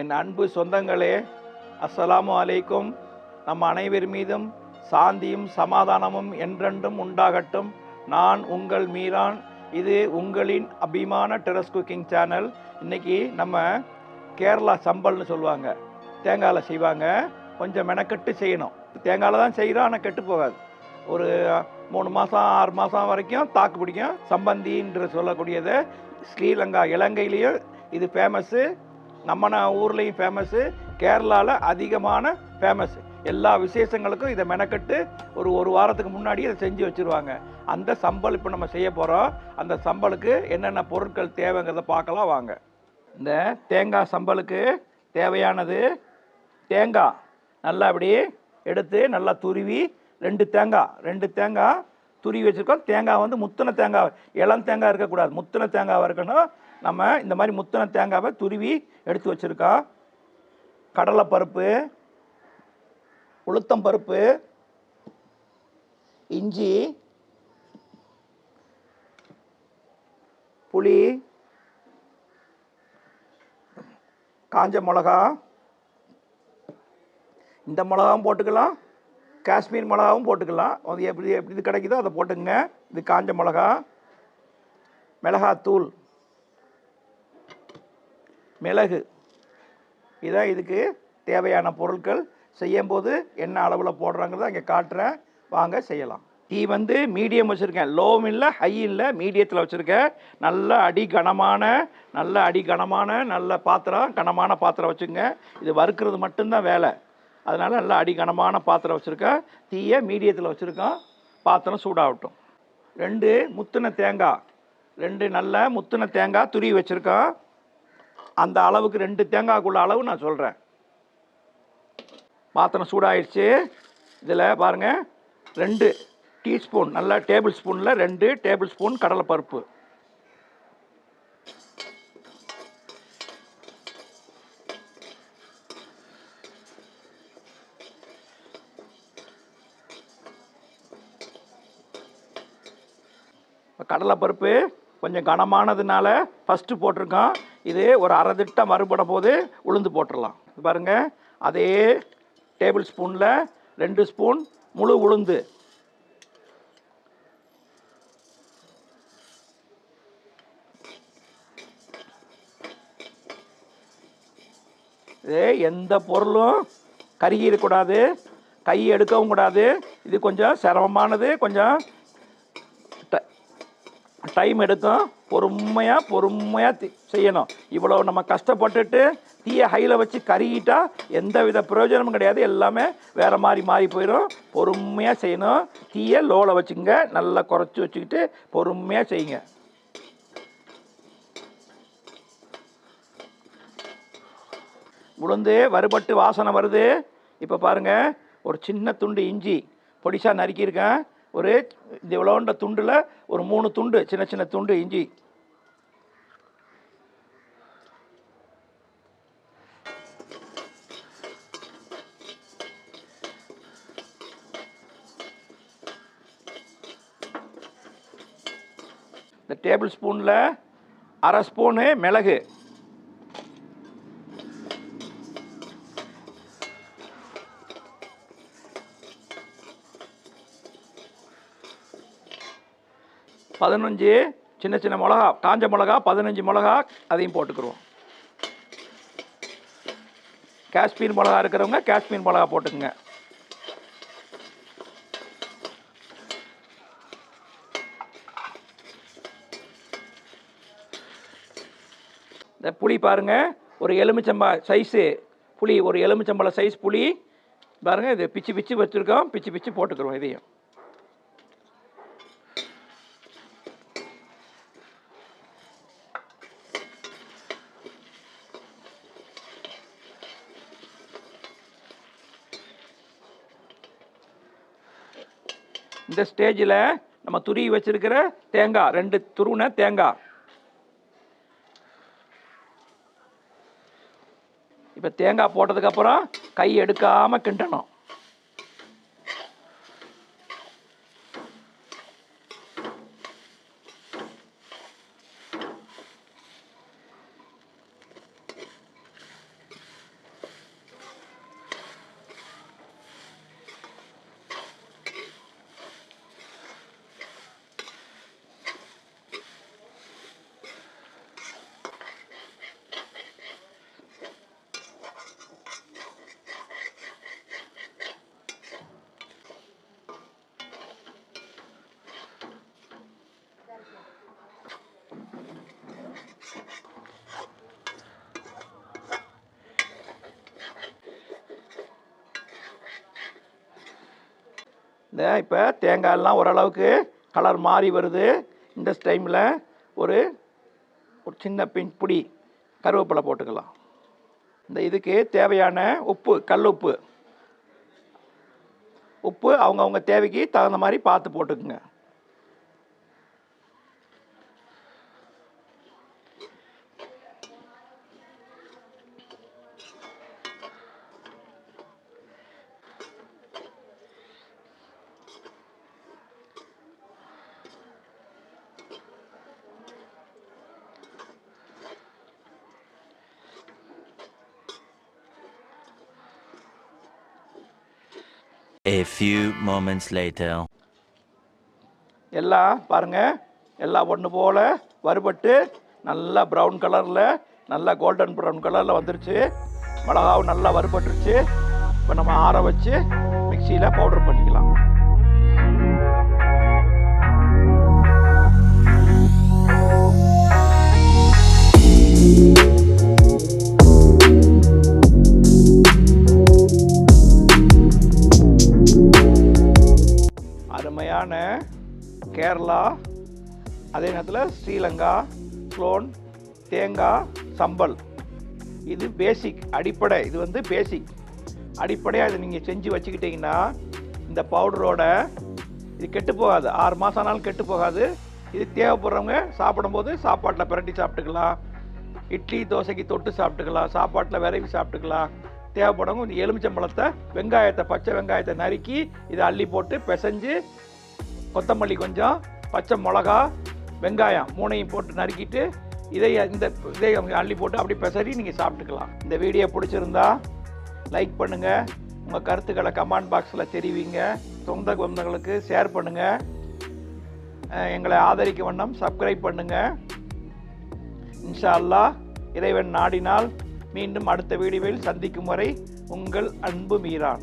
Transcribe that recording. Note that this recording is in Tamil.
என் அன்பு சொந்தங்களே அஸ்ஸலாமு அலைக்கும். நம் அனைவர் மீதும் சாந்தியும் சமாதானமும் என்றென்றும் உண்டாகட்டும். நான் உங்கள் மீரான். இது உங்களின் அபிமான டெரஸ் குக்கிங் சேனல் இன்றைக்கி நம்ம கேரளா சம்பல்னு சொல்லுவாங்க. தேங்காயில் செய்வாங்க. கொஞ்சம் மெனக்கெட்டு செய்யணும். தேங்காயில் தான் செய்கிறோம் ஆனால் கெட்டு போகாது. ஒரு மூணு மாதம் ஆறு மாதம் வரைக்கும் தாக்கு பிடிக்கும். சம்பந்தின்ற சொல்லக்கூடியது ஸ்ரீலங்கா இலங்கையிலையும் இது ஃபேமஸ்ஸு நம்ம ஊர்லேயும் ஃபேமஸ்ஸு கேரளாவில் அதிகமான ஃபேமஸ் எல்லா விசேஷங்களுக்கும் இதை மெனக்கட்டு ஒரு ஒரு வாரத்துக்கு முன்னாடி இதை செஞ்சு வச்சுருவாங்க. அந்த சம்பல் இப்போ நம்ம செய்ய போகிறோம் அந்த சம்பலுக்கு என்னென்ன பொருட்கள் தேவைங்கிறத பார்க்கலாம் வாங்க. இந்த தேங்காய் சம்பலுக்கு தேவையானது தேங்காய். நல்லா அப்படி எடுத்து நல்லா துருவி ரெண்டு தேங்காய் ரெண்டு தேங்காய் துருவி வச்சுருக்கோம். தேங்காய் வந்து முத்தின தேங்காய் இளம் தேங்காய் இருக்கக்கூடாது. முத்தின தேங்காய் இருக்கணும் நம்ம இந்த மாதிரி முத்தின தேங்காவை துருவி எடுத்து வச்சுருக்கோம் கடலைப்பருப்பு உளுத்தம் பருப்பு இஞ்சி புளி காஞ்ச மிளகா. இந்த மிளகாவும் போட்டுக்கலாம் காஷ்மீர் மிளகாவும் போட்டுக்கலாம். அது எப்படி எப்படி இது கிடைக்குதோ அதை போட்டுங்க இது காஞ்ச மிளகா மிளகாத்தூள். மிளகு. இதான் இதுக்கு தேவையான பொருட்கள் செய்யும்போது என்ன அளவில் போடுறாங்கிறத அங்கே காட்டுறேன். வாங்க செய்யலாம். டீ வந்து மீடியம் வச்சுருக்கேன். லோவும் இல்லை ஹை இல்லை மீடியத்தில் வச்சுருக்கேன். நல்ல அடி கனமான நல்ல அடி கனமான நல்ல பாத்திரம் கனமான பாத்திரம் வச்சுங்க இது வறுக்கிறது மட்டும்தான் வேலை. அதனால் நல்ல அடி கனமான பாத்திரம் வச்சுருக்கேன். தீயை மீடியத்தில் வச்சுருக்கோம். பாத்திரம் சூடாகட்டும். ரெண்டு முத்தின தேங்காய். ரெண்டு நல்ல முத்தின தேங்காய் துருவி வச்சுருக்கோம். அந்த அளவுக்கு ரெண்டு தேங்காய்க்குள்ள அளவு நான் சொல்கிறேன் பாத்திரம் சூடாயிடுச்சு இதில் பாருங்கள் ரெண்டு டீஸ்பூன் நல்ல டேபிள் ஸ்பூனில் ரெண்டு டேபிள் ஸ்பூன் கடலைப்பருப்பு. இப்போ கடலைப்பருப்பு கொஞ்சம் கனமானதுனால ஃபஸ்ட்டு போட்டிருக்கோம் இது ஒரு அரை திட்டம் மறுபட போது உளுந்து போட்டுடலாம். இது அதே டேபிள் ஸ்பூனில் ரெண்டு ஸ்பூன் முழு உளுந்து. இது எந்த பொருளும் கருகிடக்கூடாது கை எடுக்கவும் கூடாது. இது கொஞ்சம் சிரமமானது. கொஞ்சம் டைம் எடுத்தோம். பொறுமையாக பொறுமையாக செய்யணும். இவ்வளோ நம்ம கஷ்டப்பட்டுட்டு தீயை ஹையில் வச்சு கருகிட்டா எந்த வித பிரயோஜனமும் கிடையாது. எல்லாமே வேறு மாதிரி மாறி போயிடும். பொறுமையாக செய்யணும். தீயை லோவில் வச்சுங்க. நல்லா குறைச்சி வச்சுக்கிட்டு பொறுமையாக செய்யுங்க. உளுந்து வறுபட்டு வாசனை வருது. இப்போ பாருங்கள் ஒரு சின்ன துண்டு இஞ்சி. பொடிசாக நறுக்கியிருக்கேன். ஒரு இந்த இவ்வளோண்ட துண்டில் ஒரு மூணு துண்டு சின்ன சின்ன துண்டு இஞ்சி. இந்த டேபிள் ஸ்பூனில் அரை ஸ்பூனு மிளகு. பதினஞ்சு சின்ன சின்ன மிளகா காஞ்ச மிளகா பதினஞ்சு மிளகா அதையும் போட்டுக்கிறோம் காஷ்மீர் மிளகா இருக்கிறவங்க காஷ்மீர் மிளகா போட்டுக்குங்க. இந்த புளி பாருங்க ஒரு எலுமிச்சம்பா சைஸு புளி ஒரு எலுமிச்சம்பழ சைஸ் புளி. பாருங்கள் இது பிச்சு பிச்சு வச்சுருக்கோம் பிச்சு பிச்சு போட்டுக்கிறோம் இதையும். இந்த ஸ்டேஜில் நம்ம துருவி வச்சிருக்கிற தேங்காய் ரெண்டு துருவின தேங்காய் இப்போ தேங்காய் போட்டதுக்கப்புறம் கை எடுக்காமல் கிண்டணும். இந்த இப்போ தேங்காயெல்லாம் ஓரளவுக்கு கலர் மாறி வருது. இந்த டைமில் ஒரு ஒரு சின்ன பின் பிடி கருவேப்பிலை போட்டுக்கலாம். இந்த இதுக்கு தேவையான உப்பு கல் உப்பு. உப்பு அவங்கவுங்க தேவைக்கு தகுந்த மாதிரி பார்த்து போட்டுக்குங்க. A few moments later. எல்லாம் பாருங்கள் எல்லாம் ஒன்று போல் வறுபட்டு நல்லா ப்ரௌன் கலரில் நல்லா கோல்டன் ப்ரௌன் கலரில் வந்துருச்சு. மிளகாவும் நல்லா வறுபட்டுருச்சு. இப்போ நம்ம ஆற வச்சு மிக்சியில் பவுடர் பண்ணிக்கலாம். அருமையான கேரளா அதே நேரத்தில் ஸ்ரீலங்கா ஸ்லோன் தேங்காய் சம்பல். இது பேசிக் அடிப்படை. இது வந்து பேசிக் அடிப்படையாக இதை நீங்கள் செஞ்சு வச்சுக்கிட்டிங்கன்னா இந்த பவுடரோட இது கெட்டு போகாது. ஆறு மாதம் ஆனாலும் கெட்டு போகாது. இது தேவைப்படுறவங்க சாப்பிடும்போது சாப்பாட்டில் பிரட்டி சாப்பிட்டுக்கலாம். இட்லி தோசைக்கு தொட்டு சாப்பிட்டுக்கலாம். சாப்பாட்டில் விரைவி சாப்பிட்டுக்கலாம். தேவைப்படுறவங்க இந்த எலுமிச்சம்பழத்தை வெங்காயத்தை பச்சை வெங்காயத்தை நறுக்கி இதை அள்ளி போட்டு பிசைஞ்சு கொத்தமல்லி கொஞ்சம் பச்சை மிளகா வெங்காயம் மூணையும் போட்டு நறுக்கிட்டு இதை இந்த இதை அள்ளி போட்டு அப்படி பெசரி நீங்கள் சாப்பிட்டுக்கலாம். இந்த வீடியோ பிடிச்சிருந்தா லைக் பண்ணுங்கள் உங்கள் கருத்துக்களை கமெண்ட் பாக்ஸில் தெரிவிங்க. சொந்த பந்தங்களுக்கு ஷேர் பண்ணுங்கள் எங்களை ஆதரிக்க வண்ணம் சப்ஸ்கிரைப் பண்ணுங்கள் இன்ஷா அல்லாஹ் இறைவன் நாடினால் மீண்டும் அடுத்த வீடியோவில் சந்திக்கும் வரை உங்கள் அன்பு மீரான்.